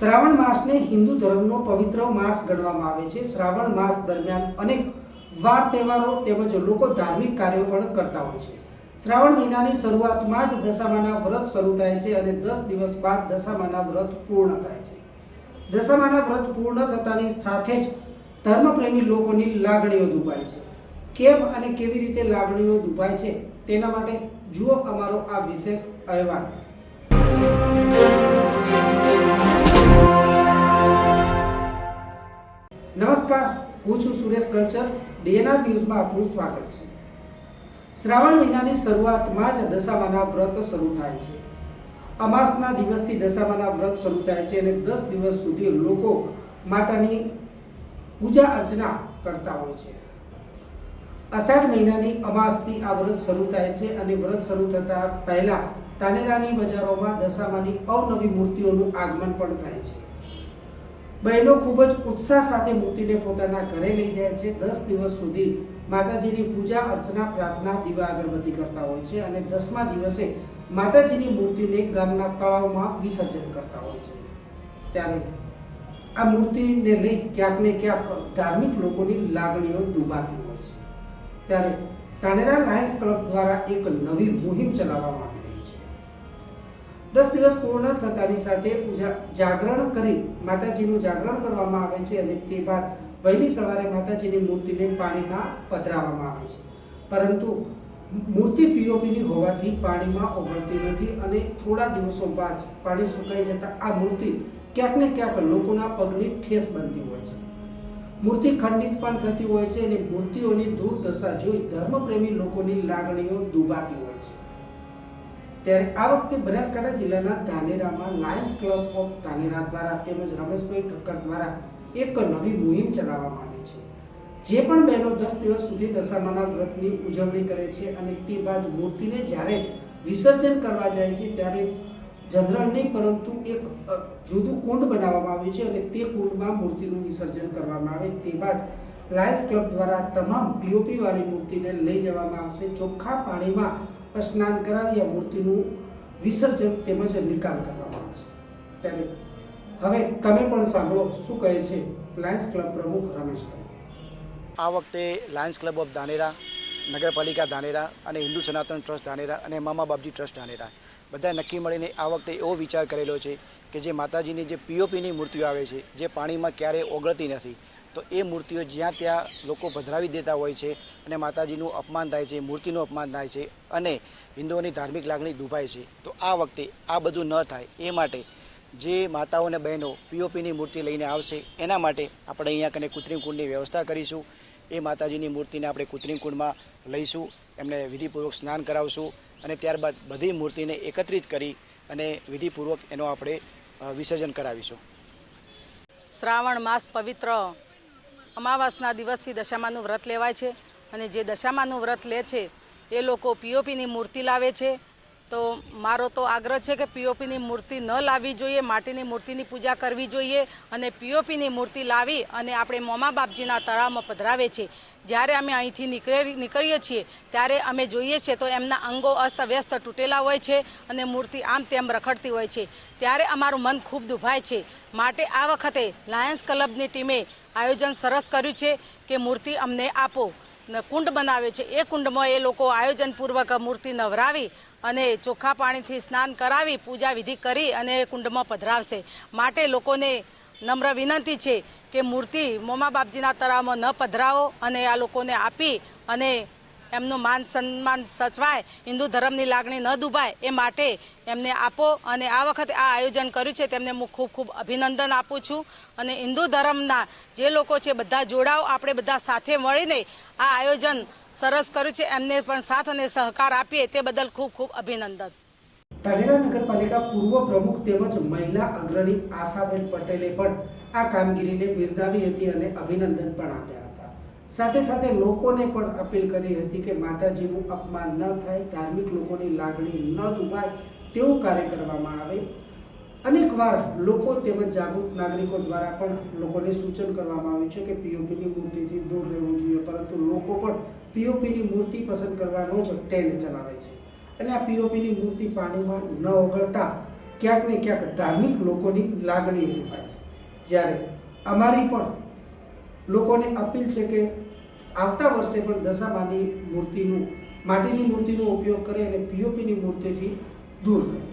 શ્રાવણ માસને હિન્દુ ધર્મનો પવિત્ર માસ ગણવામાં આવે છે. શ્રાવણ માસ દરમિયાન અનેક વાર તહેવારો તેમજ લોકો ધાર્મિક કાર્યો પણ કરતા હોય છે. શ્રાવણ મહિનાની શરૂઆતમાં જ દશામાના વ્રત શરૂ થાય છે અને દસ દિવસ બાદ દશામાના વ્રત પૂર્ણ થાય છે. દશામાના વ્રત પૂર્ણ થતાની સાથે જ ધર્મપ્રેમી લોકોની લાગણીઓ દુભાય છે. કેમ અને કેવી રીતે લાગણીઓ દુભાય છે તેના માટે જુઓ અમારો આ વિશેષ અહેવાલ. નમસ્કાર હું છું સુરેશ કલ્ચર ડીએનઆર ન્યૂઝમાં આપનું સ્વાગત છે. શ્રાવણ મહિનાની શરૂઆતમાં જ દશામાના વ્રત શરૂ થાય છે. અમાસના દિવસથી દશામાના વ્રત શરૂ થાય છે અને દસ દિવસ સુધી લોકો માતાની પૂજા અર્ચના કરતા હોય છે. અષાઢ મહિનાની અમાસથી આ વ્રત શરૂ થાય છે અને વ્રત શરૂ થતા પહેલા તાનેરાની બજારોમાં દશામાની અવનવી મૂર્તિઓનું આગમન પણ થાય છે. બહેનો ખૂબ જ ઉત્સાહ સાથે મૂર્તિને પોતાના ઘરે લઈ જાય છે. દસ દિવસ સુધી માતાજીની પૂજા, અર્ચના, પ્રાર્થના, દીવા, અગરબત્તી કરતા હોય છે અને દસમા દિવસે માતાજીની મૂર્તિને ગામના તળાવમાં વિસર્જન કરતા હોય છે. ત્યારે આ મૂર્તિને લઈ ક્યાંક ને ક્યાંક ધાર્મિક લોકોની લાગણીઓ ડૂબાતી હોય છે. ત્યારે તાનેરા લાયન્સ ક્લબ દ્વારા એક નવી મુહિમ ચલાવવામાં આવી દસ દિવસ પૂર્ણ થતાની સાથે જાગરણ કરી માતાજીનું જાગરણ કરવામાં આવે છે અને તે બાદ વહેલી સવારે માતાજીની મૂર્તિને પાણીમાં પધરાવવામાં આવે છે. પરંતુ મૂર્તિ પીઓપીની હોવાથી પાણીમાં ઓગળતી નથી અને થોડા દિવસો બાદ પાણી સુકાઈ જતાં આ મૂર્તિ ક્યાંક ને ક્યાંક લોકોના પગની ઠેસ બનતી હોય છે. મૂર્તિ ખંડિત પણ થતી હોય છે અને મૂર્તિઓની દુર્દશા જોઈ ધર્મપ્રેમી લોકોની લાગણીઓ દુભાતી હોય ત્યારે આ વખતે બનાસકાંઠા જિલ્લાના ધાનેરામાં લાયન્સ ક્લબ ઓફ ધાનેરા દ્વારા તેમજ રમેશભાઈ ઠક્કર દ્વારા એક નવી મુહિમ ચલાવવામાં આવી છે. જે પણ બહેનો દસ દિવસ સુધી દશામાના વ્રતની ઉજવણી કરે છે અને તે બાદ મૂર્તિને જ્યારે વિસર્જન કરવા જાય છે ત્યારે જનરલ નહીં, પરંતુ એક જુદું કુંડ બનાવવામાં આવ્યું છે અને તે કુંડમાં મૂર્તિનું વિસર્જન કરવામાં આવે તે બાદ લાયન્સ ક્લબ દ્વારા તમામ પીઓપીવાળી મૂર્તિને લઈ જવામાં આવશે. ચોખ્ખા પાણીમાં સ્નાન કરાવી આ મૂર્તિનું વિસર્જન તેમજ નિકાલ કરવામાં આવે છે. ત્યારે હવે તમે પણ સાંભળો શું કહે છે લાયન્સ ક્લબ પ્રમુખ રમેશભાઈ. આ વખતે લાયન્સ ક્લબ ઓફ ધાનેરા, નગરપાલિકા ધાનેરા અને હિન્દુ સનાતન ટ્રસ્ટ ધાનેરા અને મામા બાપજી ટ્રસ્ટ ધાનેરા બધા નક્કી મળીને આ વખતે એવો વિચાર કરેલો છે કે જે માતાજીની જે પીઓપીની મૂર્તિઓ આવે છે, જે પાણીમાં ક્યારેય ઓગળતી નથી, તો એ મૂર્તિઓ જ્યાં ત્યાં લોકો પધરાવી દેતા હોય છે અને માતાજીનું અપમાન થાય છે, મૂર્તિનું અપમાન થાય છે અને હિન્દુઓની ધાર્મિક લાગણી દુભાય છે, તો આ વખતે આ બધું ન થાય. એ માટે જે માતાઓ અને બહેનો પીઓપીની મૂર્તિ લઈને આવશે, એના માટે આપણે અહીંયા કને કૃત્રિમ કુંડની વ્યવસ્થા કરીશું. એ માતાજીની મૂર્તિને આપણે કૃત્રિમ કુંડમાં લઈશું, એમને વિધિપૂર્વક સ્નાન કરાવશું અને ત્યારબાદ બધી મૂર્તિને એકત્રિત કરી અને વિધિપૂર્વક એનો આપણે વિસર્જન કરાવીશું. શ્રાવણ માસ પવિત્ર અમાવાસના દિવસથી દશામાનું વ્રત લેવાય છે અને જે દશામાનું વ્રત લે છે, એ લોકો પીઓપીની મૂર્તિ લાવે છે. તો મારો તો આગ્રહ છે કે પીઓપીની મૂર્તિ ન લાવવી જોઈએ, માટીની મૂર્તિની પૂજા કરવી જોઈએ અને પીઓપીની મૂર્તિ લાવી અને આપણે મોમા બાપજીના તળાવમાં પધરાવે છે. જ્યારે અમે અહીંથી નીકળી, નીકળીએ છીએ, ત્યારે અમે જોઈએ છીએ તો એમના અંગો અસ્તવ્યસ્ત તૂટેલા હોય છે અને મૂર્તિ આમ તેમ રખડતી હોય છે. ત્યારે અમારું મન ખૂબ દુભાય છે. માટે આ વખતે લાયન્સ ક્લબની ટીમે આયોજન સરસ કર્યું છે કે મૂર્તિ અમને આપો. કુંડ બનાવે છે. એ કુંડમાં એ લોકો આયોજનપૂર્વક મૂર્તિ નવરાવી અને ચોખ્ખા પાણીથી સ્નાન કરાવી પૂજા વિધિ કરી અને કુંડમાં પધરાવશે. માટે લોકોને નમ્ર વિનંતી છે કે મૂર્તિ મોમા બાપજીના તળાવમાં ન પધરાવો અને આ લોકોને આપી અને એમનું માન સન્માન સચવાય, હિન્દુ ધર્મની લાગણી ન દુભાય, એ માટે એમને આપો અને આ વખતે આ આયોજન કર્યું છે. તેમને હું ખૂબ ખૂબ અભિનંદન આપું છું. અને હિન્દુ ધર્મના જે લોકો છે, બધા જોડાઓ, આપણે બધા સાથે મળીને આ આયોજન સરસ કર્યું છે. એમને પણ સાથ અને સહકાર આપીએ તે બદલ ખૂબ ખૂબ અભિનંદન. ધાનેરા નગરપાલિકા પૂર્વ પ્રમુખ તેમજ મહિલા અગ્રણી આશાબેન પટેલે પણ આ કામગીરીને બિરદાવી હતી અને અભિનંદન પણ આપ્યા સાથે સાથે લોકોને પણ અપીલ કરી હતી કે માતાજીનું અપમાન ન થાય, ધાર્મિક લોકોની લાગણી ન દુભાય, તેવું કાર્ય કરવામાં આવે. અનેકવાર લોકો તેમજ જાગૃત નાગરિકો દ્વારા પણ લોકોને સૂચન કરવામાં આવ્યું છે કે પીઓપીની મૂર્તિથી દૂર રહેવું જોઈએ, પરંતુ લોકો પણ પીઓપીની મૂર્તિ પસંદ કરવાનો જ ટ્રેન્ડ ચલાવે છે. અને આ પીઓપીની મૂર્તિ પાણીમાં ન ઓગળતા ક્યાંક ને ક્યાંક ધાર્મિક લોકોની લાગણી રૂપાય છે. જ્યારે અમારી પણ લોકોને અપીલ છે કે આવતા વર્ષે પણ દશામાની મૂર્તિનું, માટીની મૂર્તિનો ઉપયોગ કરે અને પીઓપીની મૂર્તિથી દૂર રહે.